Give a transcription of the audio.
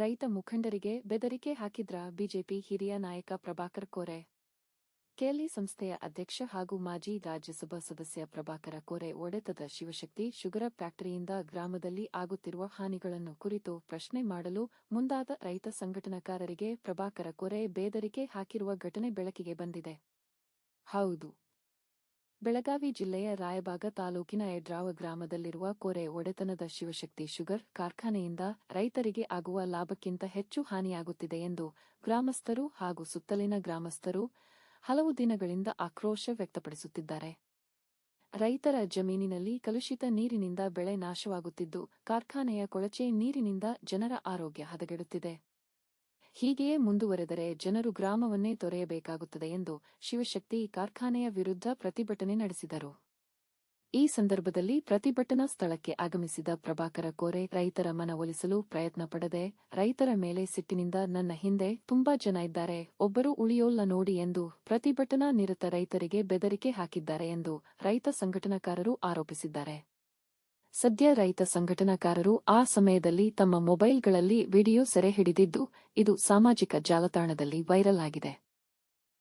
ರೈತ ಮುಖಂಡರಿಗೆ ಬೆದರಿಕೆ ಹಾಕಿದ್ರ ಬಿಜೆಪಿ ಹಿರಿಯ ನಾಯಕ ಪ್ರಭಾಕರ್ ಕೋರೆ. ಕೆಎಲ್ಇ ಸಂಸ್ಥೆಯ ಅಧ್ಯಕ್ಷ ಹಾಗೂ ಮಾಜಿ ರಾಜ್ಯಸಭಾ ಸದಸ್ಯ ಪ್ರಭಾಕರ ಕೋರೆ ಒಡೆತದ ಶಿವಶಕ್ತಿ ಶುಗರ ಫ್ಯಾಕ್ಟರಿಯಿಂದ ಗ್ರಾಮದಲ್ಲಿ ಆಗುತ್ತಿರುವ ಹಾನಿಗಳನ್ನು ಕುರಿತು ಪ್ರಶ್ನೆ ಮಾಡಲು ಮುಂದಾದ ರೈತ ಸಂಘಟನಾಕಾರರಿಗೆ ಪ್ರಭಾಕರ ಕೋರೆ ಬೇದರಿಕೆ ಹಾಕಿರುವ ಘಟನೆ ಬೆಳಕಿಗೆ ಬಂದಿದೆ. ಹೌದು. ಬೆಳಗಾವಿ ಜಿಲ್ಲೆಯ ರಾಯಬಾಗ ತಾಲೂಕಿನ ಎಡ್ರಾವ ಗ್ರಾಮದಲ್ಲಿರುವ ಕೋರೆ ಒಡೆತನದ ಶಿವಶಕ್ತಿ ಶುಗರ್ ಕಾರ್ಖಾನೆಯಿಂದ ರೈತರಿಗೆ ಆಗುವ ಲಾಭಕ್ಕಿಂತ ಹೆಚ್ಚು ಹಾನಿಯಾಗುತ್ತಿದೆ ಎಂದು ಗ್ರಾಮಸ್ಥರು ಹಾಗೂ ಸುತ್ತಲಿನ ಗ್ರಾಮಸ್ಥರು ಹಲವು ದಿನಗಳಿಂದ ಆಕ್ರೋಶ ವ್ಯಕ್ತಪಡಿಸುತ್ತಿದ್ದಾರೆ. ರೈತರ ಜಮೀನಿನಲ್ಲಿ ಕಲುಷಿತ ನೀರಿನಿಂದ ಬೆಳೆ ನಾಶವಾಗುತ್ತಿದ್ದು, ಕಾರ್ಖಾನೆಯ ಕೊಳಚೆ ನೀರಿನಿಂದ ಜನರ ಆರೋಗ್ಯ ಹದಗೆಡುತ್ತಿದೆ. ಹೀಗೆಯೇ ಮುಂದುವರೆದರೆ ಜನರು ಗ್ರಾಮವನ್ನೇ ತೊರೆಯಬೇಕಾಗುತ್ತದೆ ಎಂದು ಶಿವಶಕ್ತಿ ಕಾರ್ಖಾನೆಯ ವಿರುದ್ಧ ಪ್ರತಿಭಟನೆ ನಡೆಸಿದರು. ಈ ಸಂದರ್ಭದಲ್ಲಿ ಪ್ರತಿಭಟನಾ ಸ್ಥಳಕ್ಕೆ ಆಗಮಿಸಿದ ಪ್ರಭಾಕರ ಕೋರೆ ರೈತರ ಮನವೊಲಿಸಲು ಪ್ರಯತ್ನ ಪಡದೆ ರೈತರ ಮೇಲೆ ಸಿಟ್ಟಿನಿಂದ ನನ್ನ ಹಿಂದೆ ತುಂಬಾ ಜನ ಇದ್ದಾರೆ, ಒಬ್ಬರು ಉಳಿಯೋಲ್ಲ ನೋಡಿ ಎಂದು ಪ್ರತಿಭಟನಾ ನಿರತ ರೈತರಿಗೆ ಬೆದರಿಕೆ ಹಾಕಿದ್ದಾರೆ ಎಂದು ರೈತ ಸಂಘಟನಾಕಾರರು ಆರೋಪಿಸಿದ್ದಾರೆ. ಸದ್ಯ ರೈತ ಸಂಘಟನಾಕಾರರು ಆ ಸಮಯದಲ್ಲಿ ತಮ್ಮ ಮೊಬೈಲ್ಗಳಲ್ಲಿ ವಿಡಿಯೋ ಸೆರೆ ಹಿಡಿದಿದ್ದು, ಇದು ಸಾಮಾಜಿಕ ಜಾಲತಾಣದಲ್ಲಿ ವೈರಲ್ ಆಗಿದೆ.